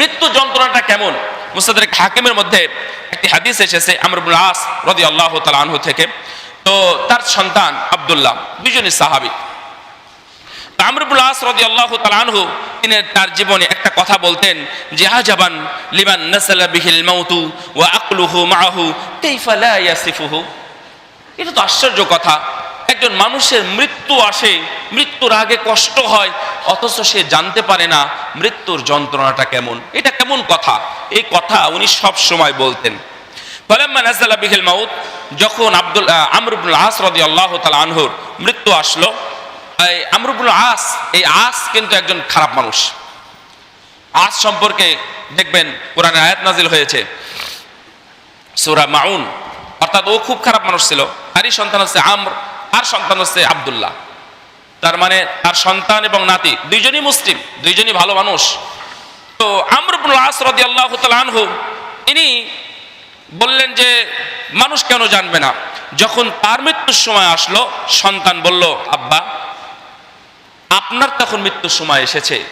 মৃত্যু যন্ত্রণাটা কেমন? মুস্তাদের হাকিমের মধ্যে একটি হাদিস এসেছে আমরুল আস রদি আল্লাহ আনহু থেকে। তো তার সন্তান আব্দুল্লাহ দুজনই সাহাবি। রদি তিনি তার জীবনে একটা কথা বলতেন যে লিমান বিহিল মাহু এটা তো আশ্চর্য কথা। একজন মানুষের মৃত্যু আসে, মৃত্যুর আগে কষ্ট হয়, অথচ সে জানতে পারে না মৃত্যুর যন্ত্রণাটা কেমন। এটা কেমন কথা? এই কথা উনি সব সময় বলতেন। ফলাম্মা নাজালা যখন আব্দুল আমরুবুল আস রদি আল্লাহ তালা আনহুর মৃত্যু আসলো আমরুবুল আস, এই আস কিন্তু একজন খারাপ মানুষ। আস সম্পর্কে দেখবেন কোরআনে আয়াত নাজিল হয়েছে। সুরা মাউন, অর্থাৎ ও খুব খারাপ মানুষ ছিল। তারই সন্তান হচ্ছে আমর আর সন্তান হচ্ছে আবদুল্লাহ। তার মানে তার সন্তান এবং নাতি, দুইজনই মুসলিম, দুইজনই ভালো মানুষ। তো আমরুল আসরদি আল্লাহ আনহু বললেন যে, মানুষ কেন জানবে না? যখন তার মৃত্যুর সময় আসলো, সন্তান বলল, আব্বা, আপনার তখন মৃত্যুর সময় এসেছে।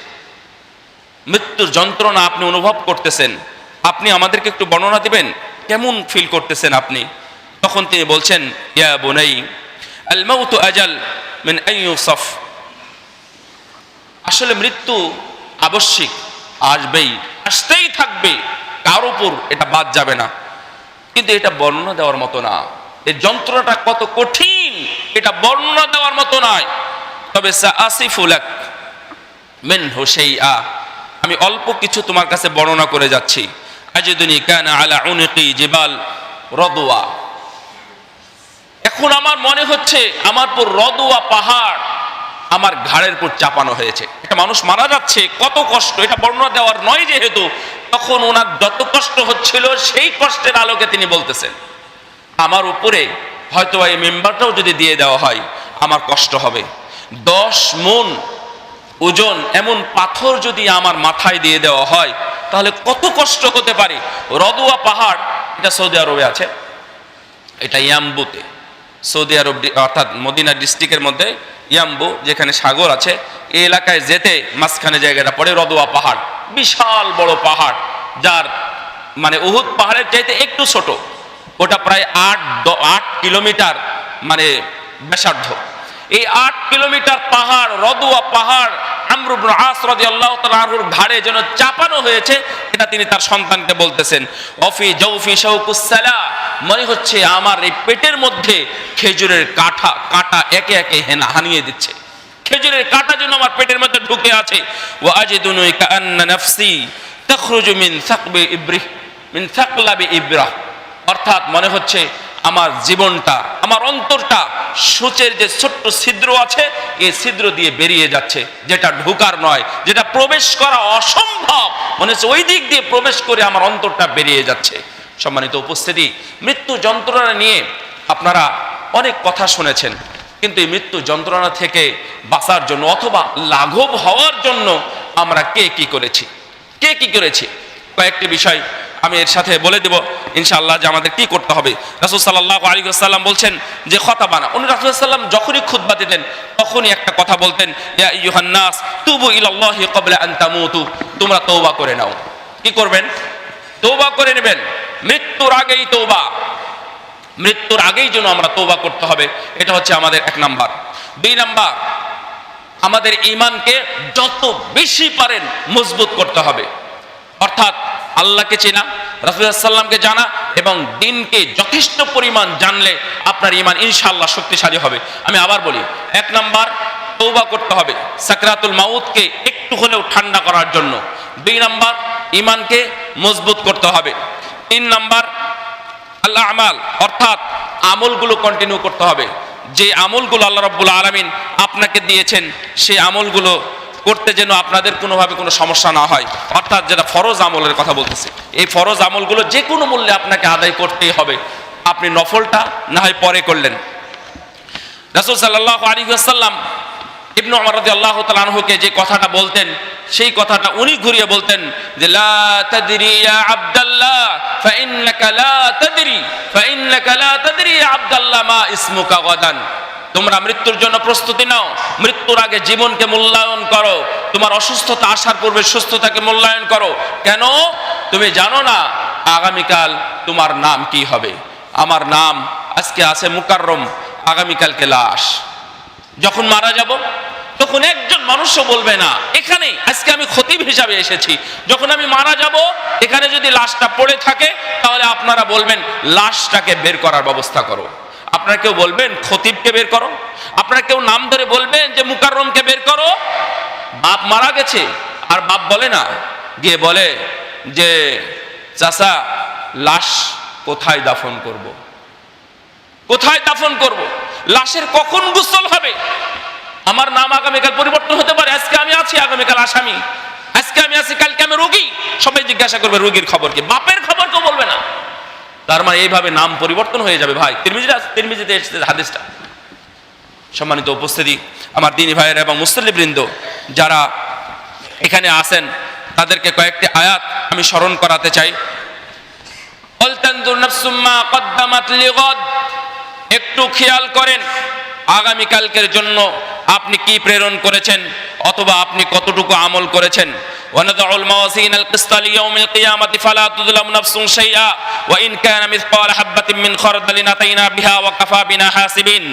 মৃত্যুর যন্ত্রণা আপনি অনুভব করতেছেন। আপনি আমাদেরকে একটু বর্ণনা দিবেন? কেমন ফিল করতেছেন আপনি? তখন তিনি বলছেন, ইয়া বোনাই আল মাউতু আজাল মিন আইয়ুসফ আসলে মৃত্যু আবশ্যিক, আসবেই, আসতেই থাকবে, কার উপর এটা বাদ যাবে না। কিন্তু এটা বর্ণনা দেওয়ার মতো না। এই যন্ত্রণাটা কত কঠিন, এটা বর্ণনা দেওয়ার মতো নয়। তবে আসিফুলাক মেন হোসেই আ আমি অল্প কিছু তোমার কাছে বর্ণনা করে যাচ্ছি। আজিদুনি কানা আলা উনিকি জিবাল রদোয়া এখন আমার মনে হচ্ছে আমার পর রদোয়া পাহাড়, আমার ঘাড়ের উপর চাপানো হয়েছে। একটা মানুষ মারা যাচ্ছে, কত কষ্ট, এটা বর্ণনা দেওয়ার নয় যেহেতু, তখন ওনার যত কষ্ট হচ্ছিল, সেই কষ্টের আলোকে তিনি বলতেছেন, আমার উপরে হয়তো এই মেম্বারটাও যদি দিয়ে দেওয়া হয়, আমার কষ্ট হবে। দশ মন ওজন এমন পাথর যদি আমার মাথায় দিয়ে দেওয়া হয়, তাহলে কত কষ্ট হতে পারে? রদুয়া পাহাড়, এটা সৌদি আরবে আছে, এটা ইয়াম্বুতে। সৌদি আরব অর্থাৎ মদিনা ডিস্ট্রিক্টের মধ্যে ইয়াম্বু, যেখানে সাগর আছে, এই এলাকায় যেতে মাঝখানে জায়গাটা পড়ে রদুয়া পাহাড়। বিশাল বড় পাহাড়, যার মানে উহুদ পাহাড়ের চাইতে একটু ছোট। ওটা প্রায় আট আট কিলোমিটার মানে ব্যাসার্ধ। এই আট কিলোমিটার পাহাড়, রদুয়া পাহাড় আমরুবন আল্লাহ যেন চাপানো হয়েছে, এটা তিনি তার সন্তানকে বলতেছেন। অফি জৌফি মনে হচ্ছে আমার এই পেটের মধ্যে খেজুরের কাঁঠা, কাঁটা একে একে হেনা, হানিয়ে দিচ্ছে। খেজুরের কাঁটা যেন আমার পেটের মধ্যে ঢুকে আছে। ও আজিদুনুই মিন সাকবে ইব্রাহ। অর্থাৎ মনে হচ্ছে আমার জীবনটা, আমার অন্তরটা, সূচের যে ছোট্ট ছিদ্র আছে, এই ছিদ্র দিয়ে বেরিয়ে যাচ্ছে, যেটা ঢোকার নয়, যেটা প্রবেশ করা অসম্ভব। মনে হচ্ছে ওই দিক দিয়ে প্রবেশ করে আমার অন্তরটা বেরিয়ে যাচ্ছে। সম্মানিত উপস্থিতি, মৃত্যু যন্ত্রণা নিয়ে আপনারা অনেক কথা শুনেছেন, কিন্তু এই মৃত্যু যন্ত্রণা থেকে বাঁচার জন্য অথবা লাঘব হওয়ার জন্য আমরা কে কি করেছি? কে কি করেছি? কয়েকটি বিষয় আমি এর সাথে বলে দেব, ইনশাআল্লাহ যে আমাদের কি করতে হবে। রাসুল সাল্লাহ আলী বলছেন যে খতাবানা। উনি রাসুল সাল্লাম যখনই খুতবা দিতেন, তখনই একটা কথা বলতেন, ইয়া তুবু ইলাল্লাহি ক্বাবলা আন তোমরা তৌবা করে নাও। কি করবেন? তৌবা করে নেবেন। মৃত্যুর আগেই তৌবা মৃত্যুর আগেই যেন আমরা তৌবা করতে হবে, এটা হচ্ছে আমাদের এক নাম্বার। দুই নাম্বার, আমাদের ইমানকে যত বেশি পারেন মজবুত করতে হবে। অর্থাৎ আল্লাহকে চেনা রাসুলামকে জানা এবং দিনকে যথেষ্ট পরিমাণ জানলে আপনার ইমান ইনশাল্লাহ শক্তিশালী হবে। আমি আবার বলি, এক নাম্বার তৌবা করতে হবে সাকরাতুল মাউদকে একটু হলেও ঠান্ডা করার জন্য। দুই নাম্বার ইমানকে মজবুত করতে হবে। তিন নাম্বার আল্লাহ আমাল, অর্থাৎ আমলগুলো কন্টিনিউ করতে হবে। যে আমলগুলো আল্লাহ রব্বুল আলমিন আপনাকে দিয়েছেন সেই আমলগুলো করতে যেন আপনাদের কোনোভাবে কোনো সমস্যা না হয়। অর্থাৎ যেটা ফরজ আমলের কথা বলতেছি, এই ফরজ আমলগুলো যে কোনো মূল্যে আপনাকে আদায় করতেই হবে। আপনি নফলটা না হয় পরে করলেন। রাসুল সাল্লাহ আলী আসাল্লাম ইবনু আমর রাদি আল্লাহ তালানহুকে যে কথাটা বলতেন, সেই কথাটা উনি ঘুরিয়ে বলতেন যে আব্দাল্লাহ তোমরা মৃত্যুর জন্য প্রস্তুতি নাও। মৃত্যুর আগে জীবনকে মূল্যায়ন করো। তোমার অসুস্থতা আসার পূর্বে সুস্থতাকে মূল্যায়ন করো। কেন? তুমি জানো না আগামীকাল তোমার নাম কি হবে? আমার নাম আজকে আছে মুকাররম, আগামীকালকে লাশ। যখন মারা যাব, তখন একজন মানুষও বলবে না এখানে আজকে আমি খতিব হিসাবে এসেছি। যখন আমি মারা যাব, এখানে যদি লাশটা পড়ে থাকে, তাহলে আপনারা বলবেন, লাশটাকে বের করার ব্যবস্থা করো। আপনারা কেউ বলবেন, খতিবকে বের করো? আপনারা কেউ নাম ধরে বলবেন যে মুকাররমকে বের করো? বাপ মারা গেছে, আর বাপ বলে না। গিয়ে বলে যে, চাচা, লাশ কোথায় দাফন করব। কোথায় দাফন করব। লাশের কখন গুসল হবে? আমার নাম আগামীকাল পরিবর্তন হতে পারে। আজকে আমি আছি আগামীকাল আসামি। আজকে আমি আছি, কালকে আমি রোগী। সবাই জিজ্ঞাসা করবে, রোগীর খবর কি? বাপের খবর কেউ বলবে না। তার মানে এইভাবে নাম পরিবর্তন হয়ে যাবে। ভাই, তিরমিজিরা তিরমিজিতে এসেছে হাদিসটা। সম্মানিত উপস্থিতি, আমার দিনী ভাইয়ের এবং মুসল্লিবৃন্দ, যারা এখানে আসেন তাদেরকে কয়েকটি আয়াত আমি স্মরণ করাতে চাই। একটু খেয়াল করেন, আগামীকালকের জন্য আপনি কি প্রেরণ করেছেন, অথবা আপনি কতটুকু আমল করেছেন। ونضع الموازين القسط ليوم القيامة فلا تظلم نفس شيئا وإن كان مثقال حبة من خردل أتينا بها وكفى بنا حاسبين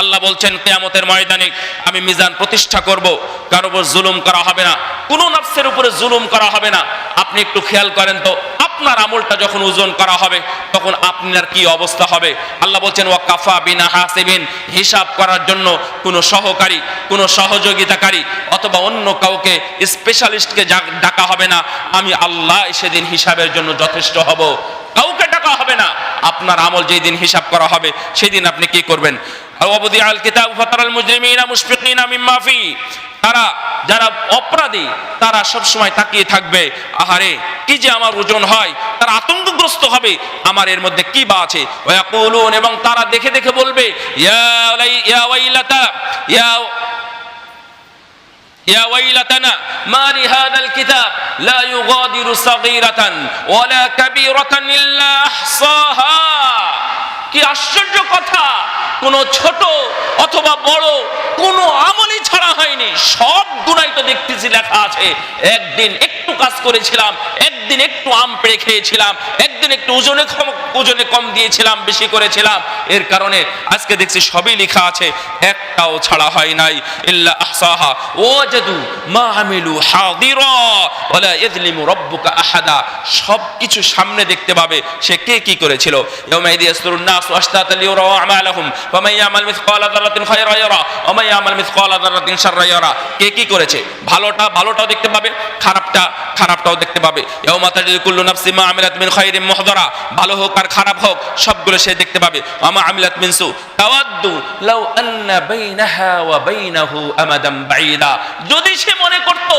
আল্লাহ বলছেন কিয়ামতের ময়দানে আমি মিজান প্রতিষ্ঠা করব কারো উপর জুলুম করা হবে না কোনো নফসের উপরে জুলুম করা হবে না আপনি একটু খেয়াল করেন তো আপনার আমলটা যখন ওজন করা হবে, তখন আপনার কি অবস্থা হবে? আল্লাহ বলছেন ওয়া কাফা বিনা হাসিবিন হিসাব করার জন্য কোনো সহকারী, কোনো সহযোগিতাকারী অথবা অন্য কাউকে স্পেশালিস্টকে ডাকা হবে না। আমি আল্লাহ সেদিন হিসাবের জন্য যথেষ্ট হব। কাউকে ডাকা হবে না। আপনার আমল যেই দিন হিসাব করা হবে, সেদিন আপনি কি করবেন? অবধি আল কিতাব ফাতারাল মুজরিমিনা মুশফিকিনা মিম্মা ফি তারা যারা অপরাধী তারা সব সময় তাকিয়ে থাকবে আহারে কি যে আমার ওজন হয় তারা আতঙ্কগ্রস্ত হবে আমার এর মধ্যে কি বা আছে ওয়াকুলুন এবং তারা দেখে দেখে বলবে ইয়া ওয়ালাই ইয়া ওয়াইলাতা ইয়া يا ويلتنا ما لهذا الكتاب لا يغادر صغيرة ولا كبيرة إلا أحصاها কি আশ্চর্য কথা কোন ছোট অথবা বড় কোনো আমলই ছাড়া হয়নি। সব গুণাই তো দেখতেছি লেখা আছে, একদিন কাজ করেছিলাম, একদিন একটু আম পেড়ে খেয়েছিলাম, একদিন একটু ওজনে কম ওজনে কম দিয়েছিলাম, বেশি করেছিলাম। এর কারণে আজকে দেখছি সবই লেখা আছে, একটাও ছাড়া হয় নাই। ইল্লা আহসাহা ওয়াজাদু মা আমিলু হাদিরা ওয়ালা ইয়াজলিমু রাব্বুকা আহাদা। সবকিছু সামনে দেখতে পাবে সে কে কি করেছিল। ইয়াউমাইদি ইয়াসদুরুন নাসু আশতাতা লিয়ারাউ আমালাহুম, ফামান ইয়ামাল মিসকালা যাররাতিন খায়রা ইয়ারা ওয়া মান ইয়ামাল মিসকালা যাররাতিন শাররা ইয়ারা। কে কি করেছে? ভালোটা, ভালোটাও দেখতে পাবে, খারাপটা খারাপটাও দেখতে পাবে। ভালো হোক আর খারাপ হোক, সবগুলো সে দেখতে পাবে। আমা আমিলাত মিন সু। তাওয়াদ্দু লাউ আন্না বাইনাহা ওয়া বাইনাহু আমাদাম বাঈদা। যদি সে মনে করত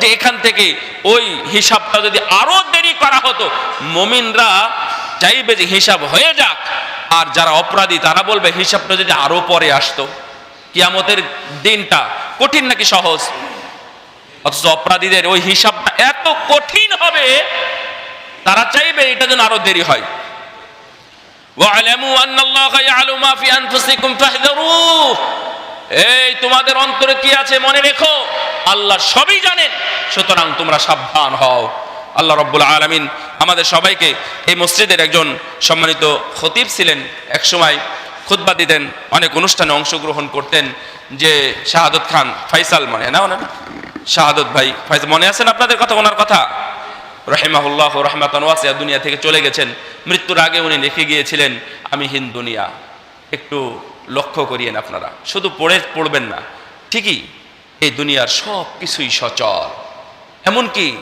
যে এখান থেকে ওই হিসাবটা যদি আরও দেরি করা হতো, মুমিনরা চাইবে যে হিসাব হয়ে যাক। আর যারা অপরাধী, তারা বলবে হিসাবটা যদি আরও পরে আসতো। কিয়ামতের দিনটা কঠিন নাকি সহজ? অথচ অপরাধীদের ওই হিসাবটা এত কঠিন হবে, তারা চাইবে এটা যেন আরও দেরি হয়। এই, তোমাদের অন্তরে কি আছে মনে রেখো? আল্লাহ সবই সুতরাং তোমরা হও। আল্লাহ আমাদের সবাইকে এই মসজিদের একজন সম্মানিত খতিব ছিলেন এক সময় খুতবা দিতেন, অনেক অনুষ্ঠানে অংশগ্রহণ করতেন, যে শাহাদত খান ফাইসাল মানে না? শাহাদত ভাই। ফাইজ মনে আছেন আপনাদের কথা, ওনার কথা? রহেমাহুল্লাহ রহমাতন ওয়াসিয়া দুনিয়া থেকে চলে গেছেন। মৃত্যুর আগে উনি লিখে গিয়েছিলেন, আমি হিন্দ দুনিয়া। একটু লক্ষ্য করিয়েন আপনারা। শুধু পড়ে, পড়বেন না। ঠিকই, এই দুনিয়ার সব কিছুই সচল। এমনকি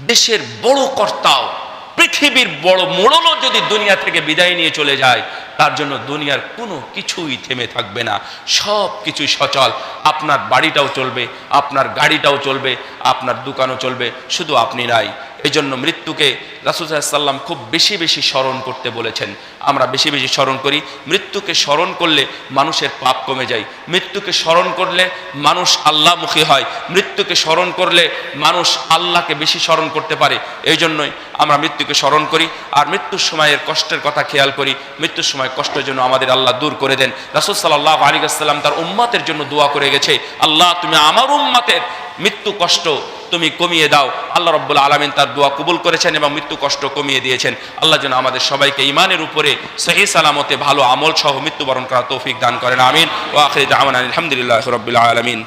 দেশের বড় কর্তাও পৃথিবীর বড় মোড়লও যদি দুনিয়া থেকে বিদায় নিয়ে চলে যায়, তার জন্য দুনিয়ার কোনো কিছুই থেমে থাকবে না। সব কিছুই সচল। আপনার বাড়িটাও চলবে, আপনার গাড়িটাও চলবে, আপনার দোকানও চলবে, শুধু আপনি নাই। এই জন্য মৃত্যুকে রাসুসাল্লাম খুব বেশি বেশি স্মরণ করতে বলেছেন। আমরা বেশি বেশি স্মরণ করি, মৃত্যুকে স্মরণ করলে মানুষের পাপ কমে যায়। মৃত্যুকে স্মরণ করলে মানুষ আল্লাহমুখী হয়। মৃত্যুকে স্মরণ করলে মানুষ আল্লাহকে বেশি স্মরণ করতে পারে। এই জন্যই আমরা মৃত্যুকে স্মরণ করি আর মৃত্যুর সময়ের কষ্টের কথা খেয়াল করি। মৃত্যুর সময় কষ্টের জন্য আমাদের আল্লাহ দূর করে দেন। রাসুল সাল্লাহ আলী আসসালাম তার উম্মাতের জন্য দোয়া করে গেছে, আল্লাহ, তুমি আমার উম্মাতের মৃত্যু কষ্ট তুমি কমিয়ে দাও। আল্লাহ রব্বুল আলমিন তার দোয়া কবুল করেছেন এবং মৃত্যু কষ্ট কমিয়ে দিয়েছেন। আল্লাহ যেন আমাদের সবাইকে ইমানের উপরে সহি সালামতে ভালো আমল সহ মৃত্যুবরণ করা তৌফিক দান করেন। আমিন। ও আখরি দাওয়ান আলহামদুলিল্লাহ রব্বুল আলমিন।